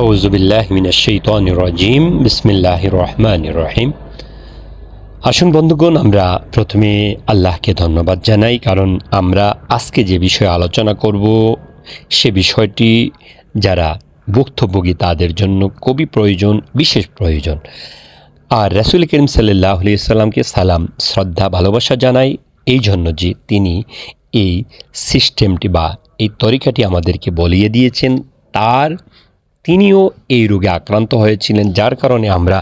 আউজুবিল্লাহ মিনাশাইতান রাজিম বিসমিল্লাহ রহমান রহিম আসুন বন্ধুগণ, আমরা প্রথমে আল্লাহকে ধন্যবাদ জানাই, কারণ আমরা আজকে যে বিষয়ে আলোচনা করব, সে বিষয়টি যারা ভুক্তভোগী তাদের জন্য কবি প্রয়োজন, বিশেষ প্রয়োজন। আর রাসুল করিম সাল্লাহ সাল্লামকে সালাম, শ্রদ্ধা, ভালোবাসা জানাই, এই জন্য যে তিনি এই সিস্টেমটি বা এই তরিকাটি আমাদেরকে বলিয়ে দিয়েছেন, তার তিনিও এই রোগে আক্রান্ত হয়েছিলেন, যার কারণে আমরা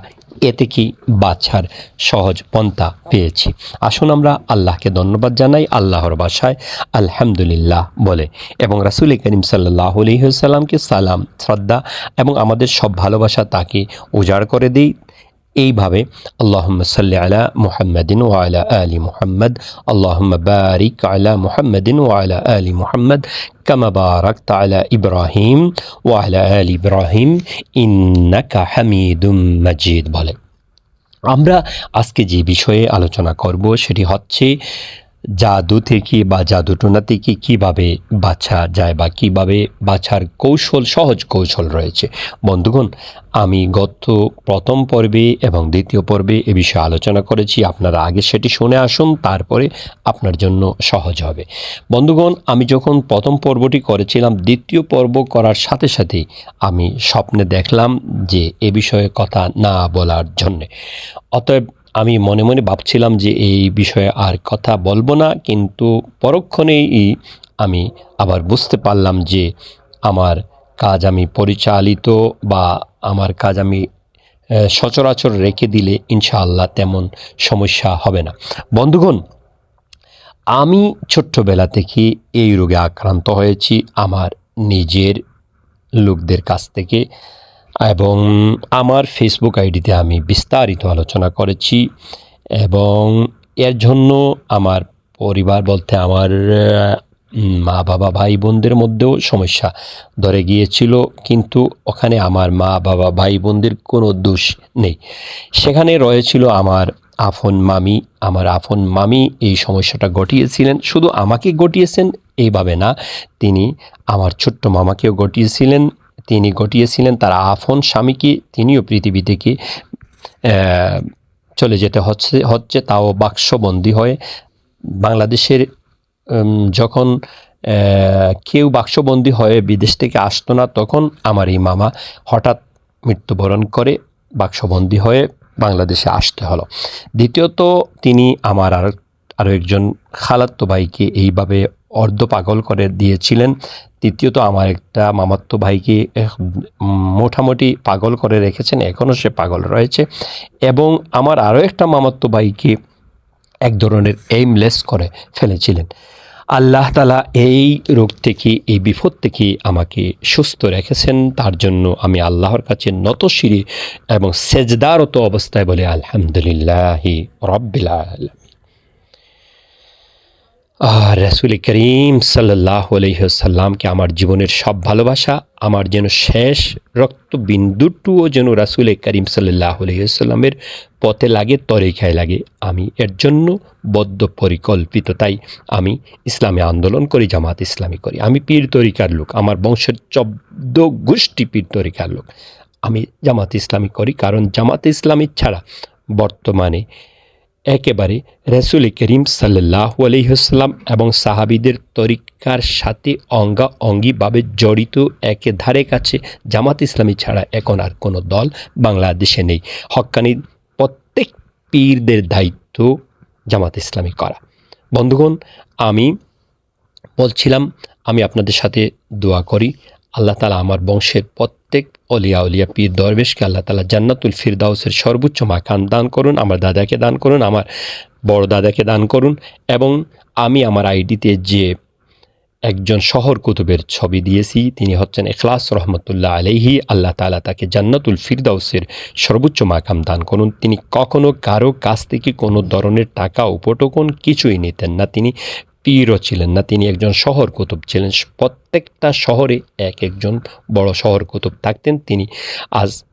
এতে কি বাছার সহজ পন্থা পেয়েছি। আসুন আমরা আল্লাহকে ধন্যবাদ জানাই, আল্লাহর বাসায় আলহামদুলিল্লাহ বলে। এবং রাসুল করিম সাল্লাহ আলহিহসাল্লামকে সালাম, শ্রদ্ধা এবং আমাদের সব ভালোবাসা তাকে উজাড় করে দিই। এইভাবে আল্লাহম্মা সাল্লি আলা মুহাম্মাদিন ও আলা আলী মুহাম্মদ, আল্লাহুম্মা বারিক আলা মুহাম্মাদিন ও আলা আলী মুহাম্মদ, কামা বারাকতা আলা ইব্রাহিম ও আলা আলী ইব্রাহিম, ইন্নাকা হামিদুম মজিদ বলে। আমরা আজকে যে বিষয়ে আলোচনা করব সেটি হচ্ছে জাদু থেকে বা জাদুটোনা থেকে কীভাবে বাছা যায় বা কীভাবে বাছার কৌশল, সহজ কৌশল রয়েছে? বন্ধুগণ, আমি গত প্রথম পর্বে এবং দ্বিতীয় পর্বে এ বিষয়ে আলোচনা করেছি। আপনারা আগে সেটি শুনে আসুন, তারপরে আপনার জন্য সহজ হবে। বন্ধুগণ, আমি যখন প্রথম পর্বটি করেছিলাম, দ্বিতীয় পর্ব করার সাথে সাথেই আমি স্বপ্নে দেখলাম যে এ বিষয়ে কথা না বলার জন্যে। অতএব আমি মনে মনে ভাবছিলাম যে এই বিষয়ে আর কথা বলব না, কিন্তু পরক্ষণেই আমি আবার বুঝতে পারলাম যে আমার কাজ আমি পরিচালিত বা আমার কাজ আমি সচরাচর রেখে দিলে ইনশাআল্লাহ তেমন সমস্যা হবে না। বন্ধুগণ, আমি ছোট্টবেলা থেকে এই রোগে আক্রান্ত হয়েছি, আমার নিজের লোকদের কাছ থেকে। এবং আমার ফেসবুক আইডিতে আমি বিস্তারিত আলোচনা করেছি এবং এর জন্য আমার পরিবার বলতে আমার মা বাবা, ভাই বোনদের মধ্যেও সমস্যা ধরে গিয়েছিল। কিন্তু ওখানে আমার মা বাবা, ভাই বোনদের কোনো দোষ নেই। সেখানে রয়েছিল আমার আফন মামি। আমার আফন মামি এই সমস্যাটা ঘটিয়েছিলেন। শুধু আমাকে ঘটিয়েছেন এইভাবে না, তিনি আমার ছোট্ট মামাকেও ঘটিয়েছিলেন। তিনি ঘটিয়েছিলেন, তার আফন স্বামীকে, তিনিও পৃথিবী থেকে চলে যেতে হচ্ছে হচ্ছে তাও বাক্সবন্দি হয়ে। বাংলাদেশের যখন কেউ বাক্সবন্দি হয়ে বিদেশ থেকে আসতো না, তখন আমার এই মামা হঠাৎ মৃত্যুবরণ করে বাক্সবন্দি হয়ে বাংলাদেশে আসতে হলো। দ্বিতীয়ত, তিনি আমার আর আরও একজন খালাত্তো ভাইকে এইভাবে অর্ধ পাগল করে দিয়েছিলেন। তৃতীয়ত, আমার একটা মামাত্ম ভাইকে মোটামুটি পাগল করে রেখেছেন, এখনও সে পাগল রয়েছে। এবং আমার আরও একটা মামাত্ম ভাইকে এক ধরনের এইমলেস করে ফেলেছিলেন। আল্লাহ তালা এই রোগ থেকে, এই বিপদ থেকে আমাকে সুস্থ রেখেছেন। তার জন্য আমি আল্লাহর কাছে নতশিরি এবং সেজদারত অবস্থায় বলে, আলহামদুলিল্লাহি রব্বিল আর রসুল করিম সাল্লাহ আলহ্লামকে আমার জীবনের সব ভালোবাসা, আমার যেন শেষ রক্তবিন্দুটুও যেন রাসুল করিম সাল্লাহ আলহিসাল্লামের পথে লাগে, তরিকায় লাগে। আমি এর জন্য বদ্ধ পরিকল্পিত তাই আমি ইসলামী আন্দোলন করি, জামাত ইসলামী করি। আমি পীর তরিকার লোক, আমার বংশের চব্দ গোষ্ঠী পীর তরিকার লোক। আমি জামাত ইসলামী করি, কারণ জামাত ইসলামী ছাড়া বর্তমানে একেবারে রসুল করিম সাল্লাহ আলহিহাস্লাম এবং সাহাবিদের তরিকার সাথে অঙ্গা অঙ্গিভাবে জড়িত, একে ধারে কাছে জামাত ইসলামী ছাড়া এখন আর কোনো দল বাংলাদেশে নেই। হক্কানি প্রত্যেক পীরদের দায়িত্ব জামাত ইসলামী করা। বন্ধুগণ, আমি বলছিলাম, আমি আপনাদের সাথে দোয়া করি। আল্লাহ তালা আমার বংশের প্রত্যেক অলিয়া অলিয়া পীর দরবেশকে আল্লাহ তালা জান্নাতুল ফিরদাউসের সর্বোচ্চ মাকান দান করুন, আমার দাদাকে দান করুন, আমার বড় দাদাকে দান করুন এবং আমি আমার আইডিতে যে একজন শহর কুতুবের ছবি দিয়েছি, তিনি হচ্ছেন এখলাস রহমতুল্লাহ আলহি আল্লাহ তালা তাকে জান্নাতুল ফিরদাউসের সর্বোচ্চ মাকাম দান করুন। তিনি কখনো কারও কাছ থেকে কোনো ধরনের টাকা উপটোকন কিছুই নিতেন না। তিনি পীরও ছিলেন না, তিনি একজন শহর কুতুব ছিলেন। প্রত্যেকটা শহরে এক একজন বড় শহর কুতুব থাকতেন। তিনি আজ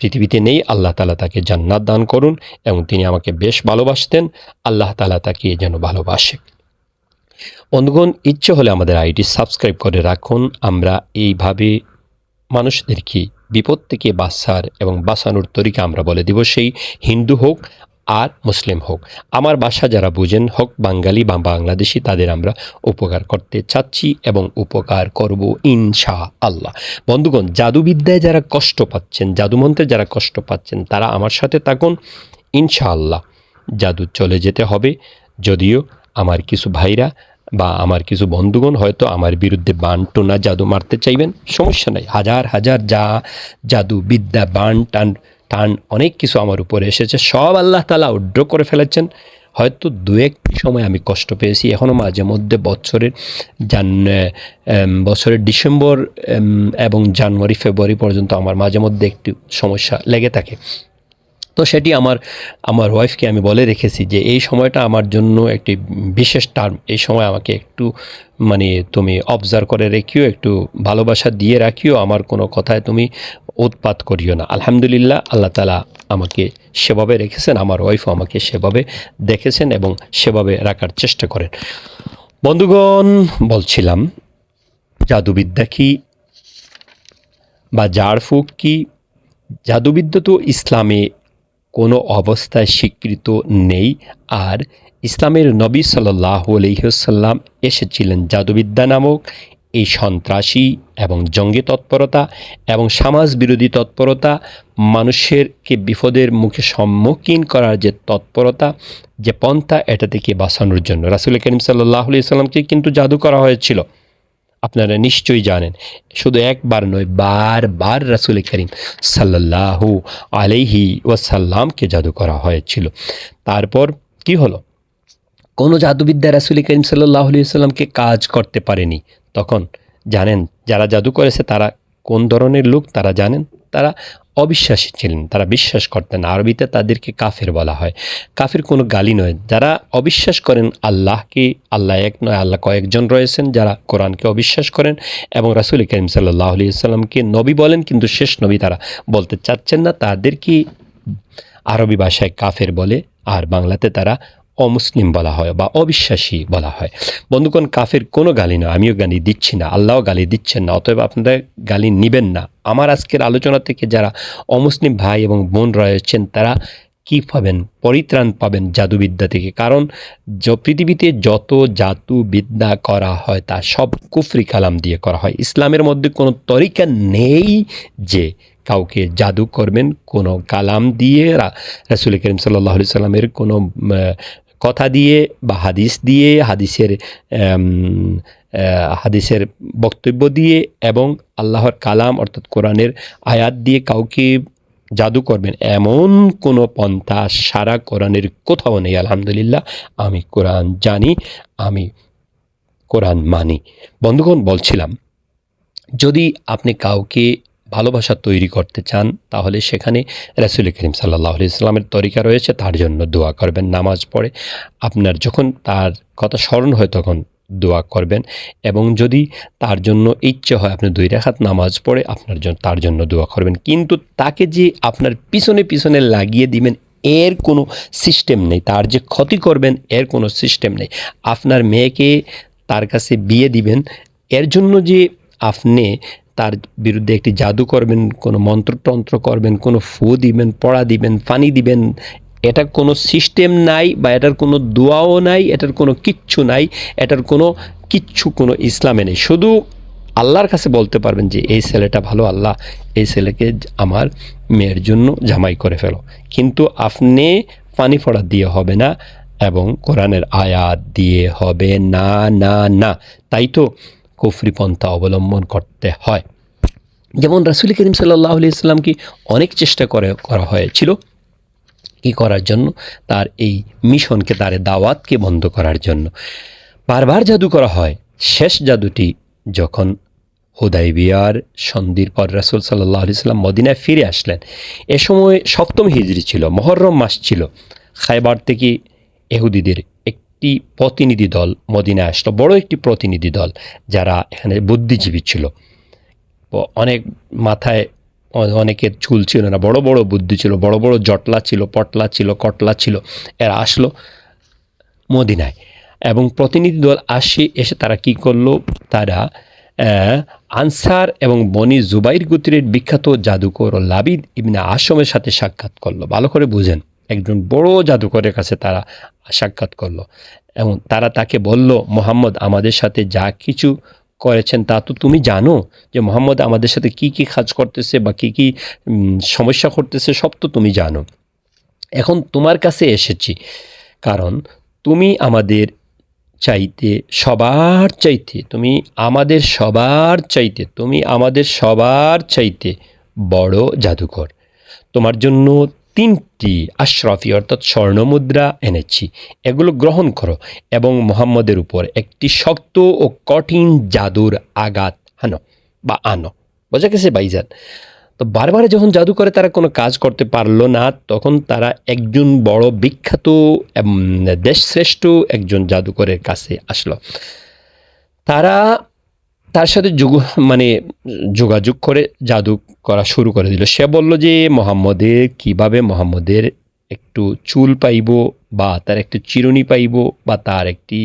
পৃথিবীতে নেই, আল্লাহ তালা তাকে জান্নাত দান করুন এবং তিনি আমাকে বেশ ভালোবাসতেন, আল্লাহ তালা তাকে যেন ভালোবাসে। বন্ধুগণ, ইচ্ছে হলে আমাদের আইডি সাবস্ক্রাইব করে রাখুন। আমরা এইভাবে মানুষদেরকে বিপদ থেকে বাঁচার এবং বাঁচানোর তরিকা আমরা বলে দিব। সেই হিন্দু হোক আর মুসলিম হোক। আমার বাসা যারা বুঝেন হোক, বাঙালি বা বাংলাদেশি, তাদের আমরা উপকার করতে চাচ্ছি এবং উপকার করব ইনশা আল্লাহ বন্ধুগণ, জাদুবিদ্যায় যারা কষ্ট পাচ্ছেন, জাদুমন্ত্রে যারা কষ্ট পাচ্ছেন, তারা আমার সাথে থাকুন। ইনশাআল্লাহ জাদু চলে যেতে হবে। যদিও আমার কিছু ভাইরা বা আমার কিছু বন্ধুগণ হয়তো আমার বিরুদ্ধে বান টোনা জাদু মারতে চাইবেন, সমস্যা নাই। হাজার হাজার যা জাদু বিদ্যা বান টান টান অনেক কিছু আমার উপরে এসেছে। সব আল্লাহ তালা উড্র করে ফেলেছেন। হয়তো দু একটি সময় আমি কষ্ট পেয়েছি। এখনও মাঝে মধ্যে বছরের জান বছরের ডিসেম্বর এবং জানুয়ারি, ফেব্রুয়ারি পর্যন্ত আমার মাঝে মধ্যে একটি সমস্যা লেগে থাকে। তো সেটি আমার আমার ওয়াইফকে আমি বলে রেখেছি যে এই সময়টা আমার জন্য একটি বিশেষ টার্ম এই সময় আমাকে একটু মানে তুমি অবজার্ভ করে রেখিও, একটু ভালোবাসা দিয়ে রাখিও, আমার কোনো কথায় তুমি উৎপাত করিও না। আলহামদুলিল্লাহ, আল্লাহ তালা আমাকে সেভাবে রেখেছেন, আমার ওয়াইফও আমাকে সেভাবে দেখেছেন এবং সেভাবে রাখার চেষ্টা করেন। বন্ধুগণ, বলছিলাম, জাদুবিদ্যা কি বা ঝাড়ফুঁক কি? জাদুবিদ্যা তো ইসলামে কোনো অবস্থায় স্বীকৃত নেই আর ইসলামের নবী সাল্লাহ আলহিহসাল্লাম এসেছিলেন জাদুবিদ্যা নামক এই সন্ত্রাসী এবং জঙ্গি তৎপরতা এবং সমাজ বিরোধী তৎপরতা মানুষেরকে বিপদের মুখে সম্মুখীন করার যে তৎপরতা, যে পন্থা, এটা থেকে বাঁচানোর জন্য। রাসুল করিম সাল্লাহ আলি সাল্লামকে কিন্তু জাদু করা হয়েছিল। আপনারা নিশ্চয়ই জানেন, শুধু একবার নয়, বারবার রাসুল করিম সাল্লাহু আলাইহি ওয়াসাল্লামকে জাদু করা হয়েছিল। তারপর কি হলো? কোনো জাদুবিদ্যা রাসুল করিম সাল্লাহ আলি সাল্লামকে কাজ করতে পারেনি। তখন জানেন যারা জাদু করেছে তারা কোন ধরনের লোক তারা জানেন? তারা অবিশ্বাসী ছিলেন, তারা বিশ্বাস করতেন। আরবিতে তাদেরকে কাফের বলা হয়। কাফের কোনো গালি নয়। যারা অবিশ্বাস করেন, আল্লাহকে, আল্লাহ এক নয়, আল্লাহ কয়েকজন রয়েছেন যারা কোরআনকে অবিশ্বাস করেন এবং রাসুল করিম সাল্লাহ আলি নবী বলেন, কিন্তু শেষ নবী তারা বলতে চাচ্ছেন না। তাদেরকে আরবি ভাষায় কাফের বলে, আর বাংলাতে তারা অমুসলিম বলা হয় বা অবিশ্বাসী বলা হয়। বন্ধুগণ, কাফের কোনো গালি নয় আমিও গালি দিচ্ছি না, আল্লাহও গালি দিচ্ছেন না, অতএব আপনারা গালি নেবেন না। আমার আজকের আলোচনা থেকে যারা অমুসলিম ভাই এবং বোন রয়েছেন, তারা কী পাবেন? পরিত্রাণ পাবেন জাদুবিদ্যা থেকে। কারণ পৃথিবীতে যত জাদুবিদ্যা করা হয়, তা সব কুফরি কালাম দিয়ে করা হয়। ইসলামের মধ্যে কোনো তরিকা নেই যে কাউকে জাদু করবেন। কোনো কালাম দিয়ে রাসূল করিম সাল্লাহ সাল্লামের কোনো কথা দিয়ে বা হাদিস দিয়ে, হাদিসের হাদিসের বক্তব্য দিয়ে এবং আল্লাহর কালাম অর্থাৎ কোরআনের আয়াত দিয়ে কাউকে জাদু করবেন। এমন কোনো পন্থা সারা কোরআনের কোথাও নেই, আলহামদুলিল্লাহ। আমি কোরআন জানি, আমি কোরআন মানি। বন্ধুগণ, বলছিলাম, যদি আপনি কাউকে ভালোবাসা তৈরি করতে চান, তাহলে সেখানে রাসুল করিম সাল্লাহ ইসলামের তরিকা রয়েছে, তার জন্য দোয়া করবেন, নামাজ পড়ে। আপনার যখন তার কথা স্মরণ হয় তখন দোয়া করবেন এবং যদি তার জন্য ইচ্ছে হয় আপনি দুই রেখাত নামাজ পড়ে, আপনার জন্য তার জন্য দোয়া করবেন। কিন্তু তাকে যে আপনার পিছনে পিছনে লাগিয়ে দিবেন, এর কোনো সিস্টেম নেই। তার যে ক্ষতি করবেন, এর কোনো সিস্টেম নেই। আপনার মেয়েকে তার কাছে বিয়ে দিবেন, এর জন্য যে আপনি তার বিরুদ্ধে একটি জাদু করবেন, কোনো মন্ত্রতন্ত্র করবেন, কোনো ফু দিবেন, পড়া দিবেন পানি দিবেন এটা কোনো সিস্টেম নাই বা এটার কোনো দোয়াও নাই, এটার কোনো কিচ্ছু নাই, এটার কোনো কিচ্ছু কোনো ইসলামে নেই। শুধু আল্লাহর কাছে বলতে পারবেন যে, এই ছেলেটা ভালো, আল্লাহ এই ছেলেকে আমার মেয়ের জন্য জামাই করে ফেলো। কিন্তু আপনি পানি পড়া দিয়ে হবে না এবং কোরআনের আয়াত দিয়ে হবে না না না। তাই তো কুফরি পন্থা অবলম্বন করতে হয়। যেমন রাসুল করিম সাল্লাহ আলি ইসলামকে অনেক চেষ্টা করে, করা হয়েছিল কি করার জন্য? তার এই মিশনকে, তার দাওয়াতকে বন্ধ করার জন্য। বারবার জাদু করা হয়। শেষ জাদুটি যখন হুদাইবিয়ার সন্ধির পর রাসুল সাল্লাহ আলি সাল্লাম মদিনায় ফিরে আসলেন। এ সময় সপ্তম হিজড়ি ছিল, মহরম মাস ছিল। খাইবার থেকে এহুদিদের একটি প্রতিনিধি দল মদিনায় আসলো, বড় একটি প্রতিনিধি দল যারা এখানে বুদ্ধিজীবী ছিল। অনেক মাথায় অনেকের চুল ছিল না, বড় বড় বুদ্ধি ছিল, বড় বড় জটলা ছিল, পটলা ছিল, কটলা ছিল, এরা আসলো মদিনায়। এবং প্রতিনিধি দল আসে, এসে তারা কি করল? তারা আনসার এবং বনি জুবাইর গোত্রের বিখ্যাত জাদুকর লাবিদ ইবনে আসমের সাথে সাক্ষাৎ করল। ভালো করে বুঝেন। একজন বড় জাদুকরের কাছে তারা সাক্ষাৎ করল এবং তারা তাকে বলল, মোহাম্মদ, আমাদের সাথে যা কিছু করেছেন তা তো তুমি জানো যে মোহাম্মদ আমাদের সাথে কি কি কাজ করতেছে বা কি কি সমস্যা করতেছে সব তো তুমি জানো। এখন তোমার কাছে এসেছি। কারণ তুমি আমাদের চাইতে সবার চাইতে, তুমি আমাদের সবার চাইতে, তুমি আমাদের সবার চাইতে বড় জাদুকর। তোমার জন্য তিনটি আশরাফি অর্থাৎ স্বর্ণমুদ্রা এনেছি। এগুলো গ্রহণ করো এবং মোহাম্মদের উপর একটি শক্ত ও কঠিন জাদুর আঘাত হানো বা আনো। বোঝা গেছে বাইজান তো বারবার যখন জাদু করে তারা কোনো কাজ করতে পারল না, তখন তারা একজন বড় বিখ্যাত দেশশ্রেষ্ঠ একজন জাদুকরের কাছে আসলো। তারা তার সাথে যুগ মানে যোগাযোগ করে জাদু করা শুরু করে দিল। সে বলল যে মোহাম্মদের কীভাবে মোহাম্মদের একটু চুল পাইব বা তার একটু চিরুনি পাইব বা তার একটি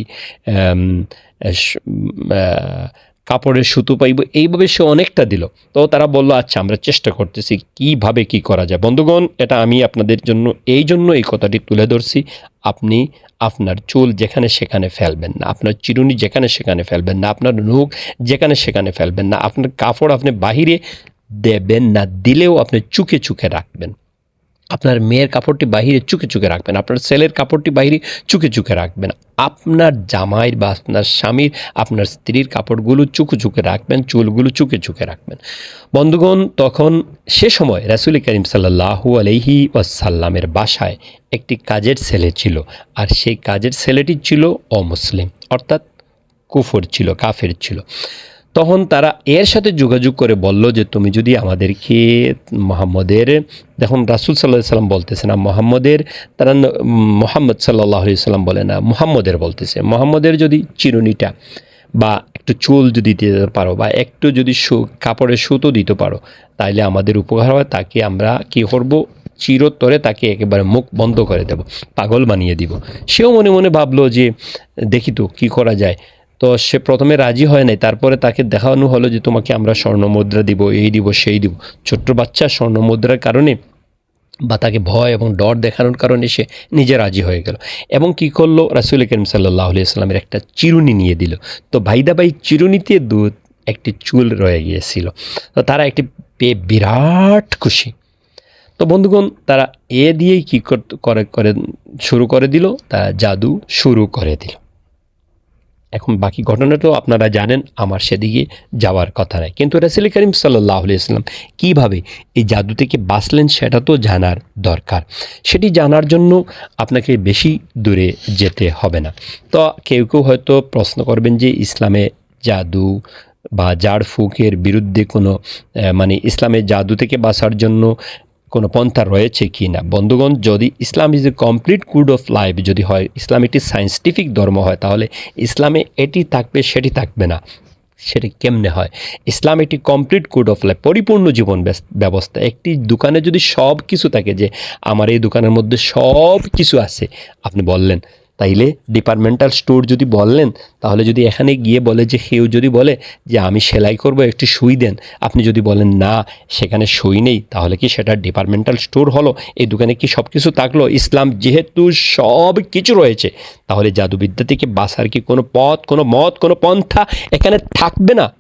কাপড়ের সুতো পাইব, এইভাবে সে অনেকটা দিল। তো তারা বলল আচ্ছা আমরা চেষ্টা করতেছি, কীভাবে কি করা যায়? বন্ধুগণ, এটা আমি আপনাদের জন্য, এই জন্য এই কথাটি তুলে ধরছি। আপনি আপনার চুল যেখানে সেখানে ফেলবেন না, আপনার চিরুনি যেখানে সেখানে ফেলবেন না, আপনার নখ যেখানে সেখানে ফেলবেন না, আপনার কাপড় আপনি বাহিরে দেবেন না, দিলেও আপনি চুকে চুকে রাখবেন। আপনার মেয়ের কাপড়টি বাহিরে চুকে চুকে রাখবেন, আপনার ছেলের কাপড়টি বাহিরে চুকে চুকে রাখবেন, আপনার জামাইয়ের বা আপনার স্বামীর, আপনার স্ত্রীর কাপড়গুলো চুকে চুকে রাখবেন, চুলগুলো চুকে চুকে রাখবেন। বন্ধুগণ, তখন সে সময় রাসুল করিম সাল্লাহু আলহি ওয়াসাল্লামের বাসায় একটি কাজের ছেলে ছিল, আর সেই কাজের ছেলেটি ছিল অমুসলিম, অর্থাৎ কুফর ছিল, কাফের ছিল। তখন তারা এর সাথে যোগাযোগ করে বলল যে, তুমি যদি আমাদেরকে মোহাম্মদের দেখুন, রাসুল সাল্লাহ সাল্লাম বলতেছে না, মোহাম্মদের তারা মোহাম্মদ সাল্লাহ সাল্লাম বলে না, মোহাম্মদের বলতেছে। মোহাম্মদের যদি চিরুনিটা বা একটু চুল যদি দিতে পারো বা একটু যদি কাপড়ের সুতো দিতে পারো, তাইলে আমাদের উপকার হয় তাকে আমরা কী করব? চিরতরে তাকে একেবারে মুখ বন্ধ করে দেব, পাগল বানিয়ে দিব। সেও মনে মনে ভাবলো যে, দেখি তো কী করা যায়? তো সে প্রথমে রাজি হয় নাই, তারপরে তাকে দেখানো হলো যে তোমাকে আমরা স্বর্ণ মুদ্রা দিব, এই দিব, সেই দিব। ছোট্ট বাচ্চা স্বর্ণ মুদ্রার কারণে বা তাকে ভয় এবং ডর দেখানোর কারণে সে নিজে রাজি হয়ে গেল। এবং কি করল? রাসুল করিম সাল্লাহ সাল্লামের একটা চিরুনি নিয়ে দিল। তো ভাইদা ভাই চিরুনিতে দুধ, একটি চুল রয়ে গিয়েছিল। তো তারা একটি পেয়ে বিরাট খুশি। তো বন্ধুগণ, তারা এ দিয়েই কী করে করে শুরু করে দিল? তারা জাদু শুরু করে দিল। এখন বাকি ঘটনাটাও আপনারা জানেন, আমার সেদিকে যাওয়ার কথা নয় কিন্তু রাসুল করিম সাল্লাহ ইসলাম কীভাবে এই জাদু থেকে বাঁচলেন সেটা তো জানার দরকার। সেটি জানার জন্য আপনাকে বেশি দূরে যেতে হবে না। তো কেউ কেউ হয়তো প্রশ্ন করবেন যে, ইসলামে জাদু বা জাড় ফুকের বিরুদ্ধে কোনো মানে ইসলামের জাদু থেকে বাঁচার জন্য কোনো পন্থা রয়েছে কি না? বন্ধুগণ, যদি Islam is a complete code of life যদি হয়, ইসলাম একটি সায়েন্টিফিক ধর্ম হয়, তাহলে ইসলামে এটি থাকবে, সেটি থাকবে না। সেটি কেমনে হয়? ইসলাম একটি কমপ্লিট কোড অফ লাইফ পরিপূর্ণ জীবন ব্যবস্থা। একটি দোকানে যদি সব কিছু থাকে যে, আমার এই দোকানের মধ্যে সব কিছু আছে, আপনি বললেন তাইলে ডিপার্টমেন্টাল স্টোর যদি বললেন, তাহলে যদি এখানে গিয়ে বলে যে কেউ যদি বলে যে, আমি সেলাই করব, একটি সুই দেন। আপনি যদি বলেন, না, সেখানে সুই নেই, তাহলে কি সেটা ডিপার্টমেন্টাল স্টোর হলো? এই দোকানে কি সব কিছু থাকল? ইসলাম যেহেতু সব কিছু রয়েছে, তাহলে জাদুবিদ্যা থেকে বাঁচার কি কোনো পথ, কোনো মত, কোনো পন্থা এখানে থাকবে না?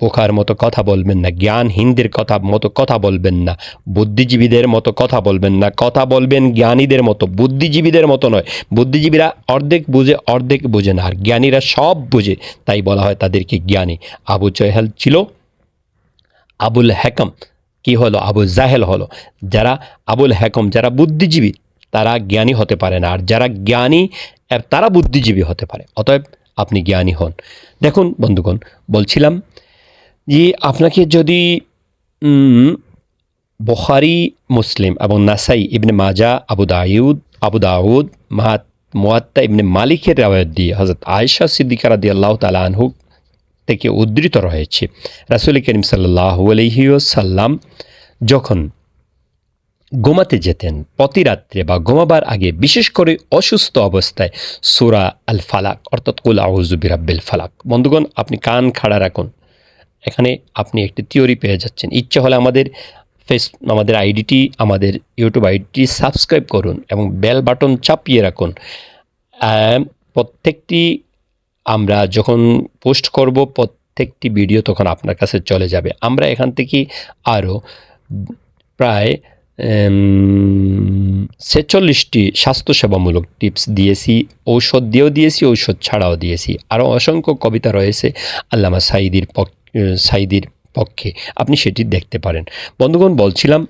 পোকার মতো কথা বলবেন না, জ্ঞান জ্ঞানহীনদের কথা মতো কথা বলবেন না, বুদ্ধিজীবীদের মতো কথা বলবেন না, কথা বলবেন জ্ঞানীদের মতো, বুদ্ধিজীবীদের মতো নয়। বুদ্ধিজীবীরা অর্ধেক বুঝে অর্ধেক বুঝে না, আর জ্ঞানীরা সব বুঝে, তাই বলা হয় তাদেরকে জ্ঞানী। আবু জহেল ছিল আবুল হেকম। কি হলো? আবু জাহেল হলো। যারা আবুল হেকম, যারা বুদ্ধিজীবী, তারা জ্ঞানী হতে পারে না, আর যারা জ্ঞানী, তারা বুদ্ধিজীবী হতে পারে। অতএব আপনি জ্ঞানী হন। দেখুন বন্ধুগণ, বলছিলাম যে আপনাকে যদি বুখারি মুসলিম এবং নাসাই ইবনে মাজা, আবু দাউদ আবু দাউদ মাহাত মুয়াত্তা ইবনে মালিকের রাওয়ায়ত দিয়ে হজরত আয়েশা সিদ্দিকা রাদি আল্লাহ তালা আনহু থেকে উদ্ধৃত রয়েছে। রাসুল করিম সাল্লাহ আলহিউসাল্লাম যখন ঘুমাতে যেতেন প্রতি রাত্রে বা ঘুমাবার আগে বিশেষ করে অসুস্থ অবস্থায় সুরা আল ফালাক অর্থাৎ কুল আউজুবি রাব্বিল ফালাক। বন্ধুগণ, আপনি কান খাড়া রাখুন। এখানে আপনি একটি থিওরি পেয়ে যাচ্ছেন। ইচ্ছা হলে আমাদের ফেস আমাদের আইডিটি আমাদের ইউটিউব আইডিটি সাবস্ক্রাইব করুন এবং বেল বাটন চাপিয়ে রাখুন। প্রত্যেকটি আমরা যখন পোস্ট করব, প্রত্যেকটি ভিডিও তখন আপনার কাছে চলে যাবে। আমরা এখান থেকে আরও প্রায় ছেচল্লিশটি স্বাস্থ্যসেবামূলক টিপস দিয়েছি, ঔষধ দিয়েও দিয়েছি, ঔষধ ছাড়াও দিয়েছি। আরও অসংখ্য কবিতা রয়েছে আল্লামা সাইদির পক সাইদির পক্ষে। আপনি সেটি দেখতে পারেন। বন্ধুগণ, বলছিলাম,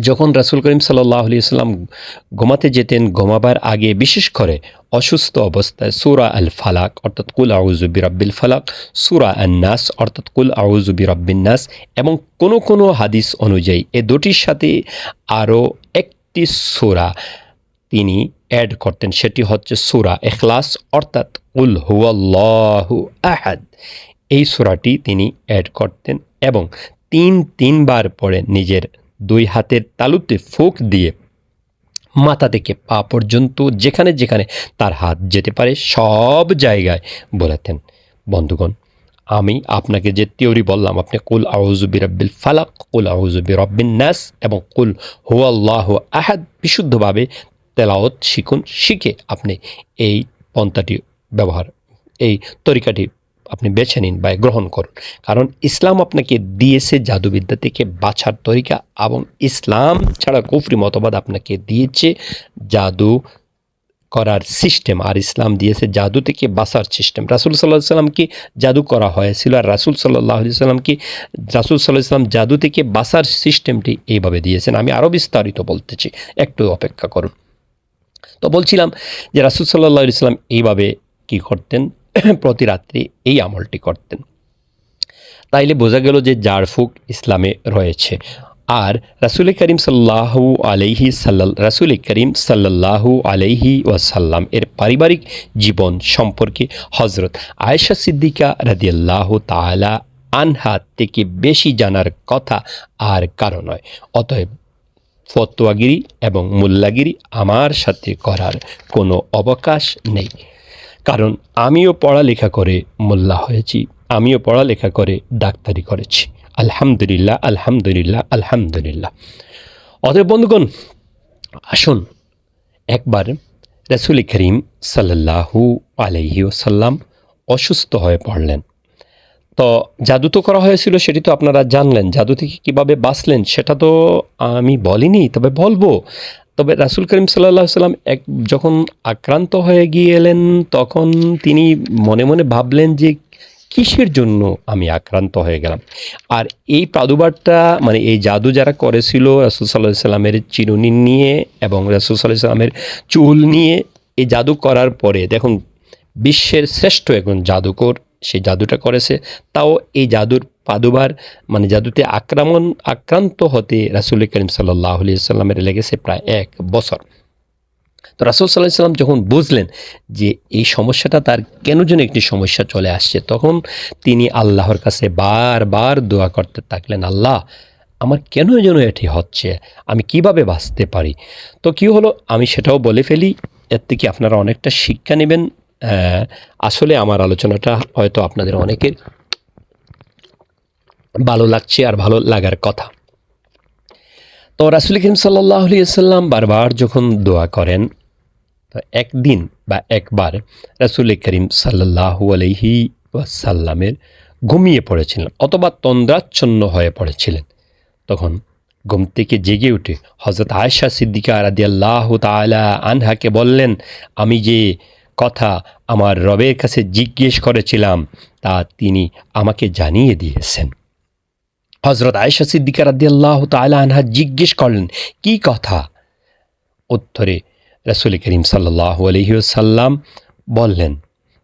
যখন রাসুল করিম সাল্লাহ আলি সাল্লাম ঘুমাতে যেতেন, ঘুমাবার আগে বিশেষ করে অসুস্থ অবস্থায় সুরা আল ফালাক অর্থাৎ কুল আউজুবি রব্বিল ফালাক, সুরা আন নাস অর্থাৎ কুল আউজুবি রব্বিন নাস, এবং কোনো কোনো হাদিস অনুযায়ী এ দুটির সাথে আরও একটি সুরা তিনি অ্যাড করতেন। সেটি হচ্ছে সুরা এখলাস অর্থাৎ উল হুয়াল্লাহু আহাদ। এই সুরাটি তিনি অ্যাড করতেন এবং তিন তিনবার পরে নিজের দুই হাতের তালুতে ফুক দিয়ে মাথা থেকে পা পর্যন্ত যেখানে যেখানে তার হাত যেতে পারে সব জায়গায় বলেতেন বন্ধুগণ, আমি আপনাকে যে থিওরি বললাম, আপনি কুল আউজুবি রব্বিল ফালাক, কুল আউজুবি রব্বিন নাস এবং কুল হুয়াল্লাহ আহাদ বিশুদ্ধভাবে তেলাওত শিখুন, শিখে আপনি এই পন্থাটি ব্যবহার, এই তরিকাটি আপনি বেছে নিন বা গ্রহণ করুন। কারণ ইসলাম আপনাকে দিয়েছে জাদুবিদ্যা থেকে বাছার তরিকা এবং ইসলাম ছাড়া কুফরি মতবাদ আপনাকে দিয়েছে জাদু করার সিস্টেম। আর ইসলাম দিয়েছে জাদু থেকে বাঁচার সিস্টেম। রাসুল সাল্লাহ সাল্লামকে জাদু করা হয়েছিল? আর রাসুল সাল্লাহ সাল্লামকে রাসুল সাল্লাহ সাল্লাম জাদু থেকে বাঁচার সিস্টেমটি এইভাবে দিয়েছেন। আমি আরও বিস্তারিত বলতেছি। একটু অপেক্ষা করুন। তো বলছিলাম যে রাসুল সাল্লাহ ইসলাম এইভাবে কি করতেন? প্রতি রাত্রি এই আমলটি করতেন। তাইলে বোঝা গেল যে জারফুক ইসলামে রয়েছে। আর রাসুল করিম সাল্লাহু আলাইহি সাল্লাল, রাসুল করিম সাল্লাহু আলাইহি ওয়াসাল্লাম এর পারিবারিক জীবন সম্পর্কে হজরত আয়েশা সিদ্দিকা রাদিয়াল্লাহ তালা আনহা থেকে বেশি জানার কথা আর কারও নয়। অতএব ফতোয়াগিরি এবং মোল্লাগিরি আমার সাথে করার কোনো অবকাশ নেই। কারণ আমিও পড়ালেখা করে মোল্লা হয়েছি, আমিও পড়ালেখা করে ডাক্তারি করেছি। আলহামদুলিল্লাহ আলহামদুলিল্লাহ আলহামদুলিল্লাহ। অতএব বন্ধুগণ, আসুন একবার রসুল করিম সাল্লাহু আলহি ওসাল্লাম অসুস্থ হয়ে পড়লেন। তো জাদু তো করা হয়েছিল, সেটি তো আপনারা জানলেন। জাদু থেকে কীভাবে বাঁচলেন সেটা তো আমি বলিনি, তবে বলব। তবে রাসুল করিম সাল্লাহ সাল্লাম এক যখন আক্রান্ত হয়ে গিয়েলেন তখন তিনি মনে মনে ভাবলেন যে কিসের জন্য আমি আক্রান্ত হয়ে গেলাম? আর এই প্রাদুর্ভাবটা মানে এই জাদু যারা করেছিল রাসুল সাল্লাহ সাল্লামের চিরুনি নিয়ে এবং রাসুল সাল্লাহ সাল্লামের চুল নিয়ে এই জাদু করার পরে, দেখুন, বিশ্বের শ্রেষ্ঠ একজন জাদুকর, সেই জাদুটা করেছে, তাও এই জাদুর পাদুবার মানে জাদুতে আক্রমণ, আক্রান্ত হতে রাসুল করিম সাল্লাহ সাল্লামের লেগেছে প্রায় এক বছর। তো রাসুল সাল্লাহ সাল্লাম যখন বুঝলেন যে এই সমস্যাটা তার কেন যেন একটি সমস্যা চলে আসছে, তখন তিনি আল্লাহর কাছে বারবার দোয়া করতে থাকলেন, আল্লাহ, আমার কেন যেন এটি হচ্ছে? আমি কীভাবে বাঁচতে পারি? তো কি হলো? আমি সেটাও বলে ফেলি, এর থেকে আপনারা অনেকটা শিক্ষা নেবেন। আসলে আমার আলোচনাটা হয়তো আপনাদের অনেকের ভালো লাগছে আর ভালো লাগার কথা। তো রাসুল করিম সাল্লাহ সাল্লাম বারবার যখন দোয়া করেন, তো একদিন বা একবার রাসুল করিম সাল্লাহু আলহি ওয়াসাল্লামের ঘুমিয়ে পড়েছিলেন অথবা তন্দ্রাচ্ছন্ন হয়ে পড়েছিলেন। তখন ঘুম থেকে জেগে উঠে হজরত আয়সা সিদ্দিকা রাদি আল্লাহ তালা আনহাকে বললেন, আমি যে কথা আমার রবের কাছে জিজ্ঞেস করেছিলাম, তা তিনি আমাকে জানিয়ে দিয়েছেন। হজরত আয়সা সিদ্দিকা রাদি আল্লাহ তালা আনহা জিজ্ঞেস করলেন, কি কথা? উত্তরে রসুল করিম সাল্লাহ আলহিউসাল্লাম বললেন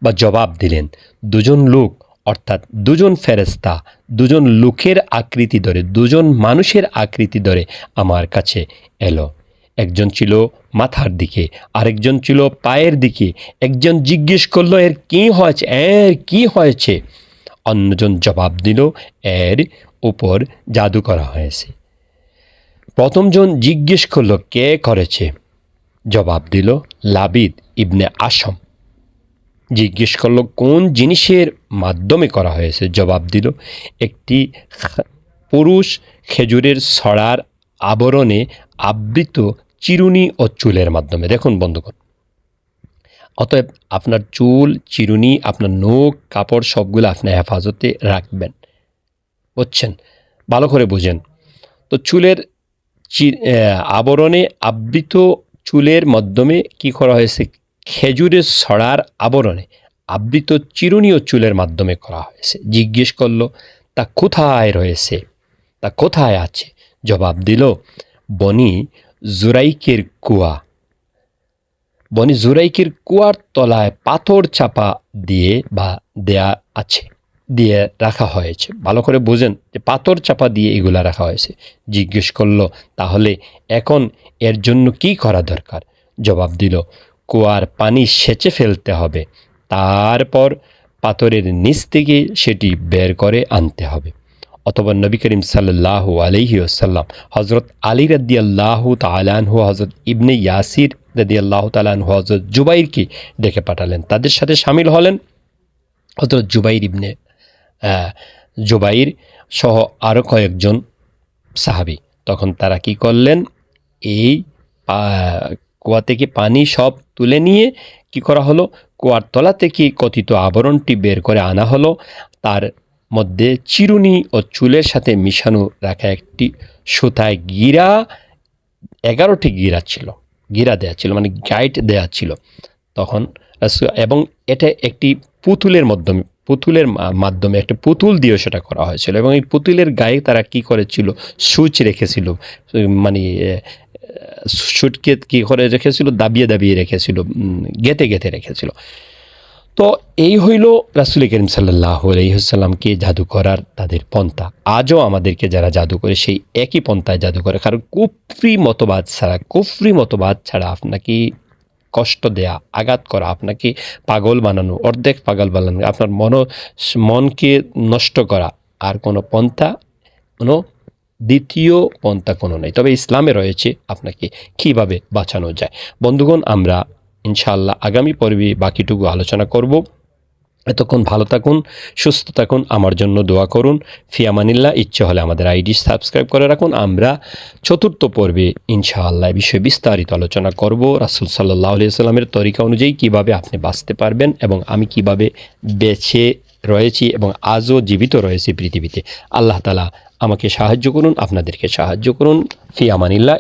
বা জবাব দিলেন, দুজন লোক, অর্থাৎ দুজন ফেরেস্তা দুজন লোকের আকৃতি ধরে, দুজন মানুষের আকৃতি ধরে আমার কাছে এলো। একজন ছিল মাথার দিকে, আরেকজন ছিল পায়ের দিকে। একজন জিজ্ঞেস করল, এর কী হয়েছে? এর কী হয়েছে? অন্যজন জবাব দিল, এর উপর জাদু করা হয়েছে। প্রথমজন জিজ্ঞেস করল, কে করেছে? জবাব দিল, লাবিদ ইবনে আসম জিজ্ঞেস করল, কোন জিনিসের মাধ্যমে করা হয়েছে? জবাব দিল, একটি পুরুষ খেজুরের ছড়ার আবরণে আবৃত চিরুনি ও চুলের মাধ্যমে। দেখুন বন্ধুগণ অতএব আপনার চুল, চিরুনি, আপনার নখ, কাপড় সবগুলো আপনি হেফাজতে রাখবেন। বুঝছেন ভালো করে বুঝেন। তো চুলের আবরণে আবৃত চুলের মাধ্যমে কি করা হয়েছে? খেজুরের ছড়ার আবরণে আবৃত চিরুনি ও চুলের মাধ্যমে করা হয়েছে। জিজ্ঞেস করল, তা কোথায় রয়েছে? তা কোথায় আছে? জবাব দিল, বনি জুরাইকের কুয়া। বনি জুরাইকের কুয়ার তলায় পাথর চাপা দিয়ে বা দেয়া আছে। দিয়ে রাখা হয়েছে। ভালো করে বোঝেন যে পাথর চাপা দিয়ে এগুলা রাখা হয়েছে। জিজ্ঞেস করল, তাহলে এখন এর জন্য কি করা দরকার? জবাব দিল, কুয়ার পানি সেচে ফেলতে হবে। তারপর পাথরের নিচ থেকে সেটি বের করে আনতে হবে। অথবা নবী করিম সাল্লাহ আলহি আসাল্লাম হজরত আলী রদ্দি আল্লাহ তালানহু হজরত ইবনে ইয়াসির রদি আল্লাহ তালানহু হজরত জুবাইরকে ডেকে পাঠালেন। তাদের সাথে সামিল হলেন হজরত জুবাইর ইবনে জুবাইর সহ আরও কয়েকজন সাহাবি। তখন তারা কি করলেন? এই কুয়া থেকে পানি সব তুলে নিয়ে কি করা হলো? কুয়ার তলা থেকে কথিত আবরণটি বের করে আনা হলো। তার মধ্যে চিরুনি ও চুলের সাথে মিশানো রাখা একটি সুতায় গিরা, এগারোটি গিরা ছিল। গিরা দেয়া ছিল মানে গাইড দেয়া ছিল। তখন এবং এটা একটি পুতুলের মাধ্যমে পুতুলের মাধ্যমে একটা পুতুল দিয়ে সেটা করা হয়েছিল। এবং এই পুতুলের গায়ে তারা কি করেছিল? সুচ রেখেছিল। মানে সুটকে কি করে রেখেছিল? দাবিয়ে দাবিয়ে রেখেছিল। গেতে গেতে রেখেছিল। তো এই হইল রাসুল করিম সাল্লাহ আলহিহাল্লামকে জাদু করার তাদের পন্থা। আজও আমাদেরকে যারা জাদু করে, সেই একই পন্থায় জাদু করে। কারণ কুফরি মতবাদ ছাড়া, কুফরি মতবাদ ছাড়া আপনাকে কষ্ট দেয়া, আঘাত করা, আপনাকে পাগল বানানো, অর্ধেক পাগল বানানো, আপনার মন, মনকে নষ্ট করা, আর কোনো পন্থা, কোনো দ্বিতীয় পন্থা কোনো নেই। তবে ইসলামে রয়েছে আপনাকে কীভাবে বাঁচানো যায়? বন্ধুগণ, আমরা ইনশাআল্লাহ আগামী পর্বে বাকিটুকু আলোচনা করব। এতক্ষণ ভালো থাকুন, সুস্থ থাকুন, আমার জন্য দোয়া করুন। ফিয়ামানিল্লাহ ইচ্ছে হলে আমাদের আইডি সাবস্ক্রাইব করে রাখুন। আমরা চতুর্থ পর্বে ইনশাআল্লাহ বিষয়ে বিস্তারিত আলোচনা করব। রাসুল সাল্লাহ আলিয়া সাল্লামের তরিকা অনুযায়ী কীভাবে আপনি বাঁচতে পারবেন এবং আমি কীভাবে বেছে রয়েছি এবং আজও জীবিত রয়েছি পৃথিবীতে। আল্লাহ তালা আমাকে সাহায্য করুন, আপনাদেরকে সাহায্য করুন। ফিয়ামানিল্লাহ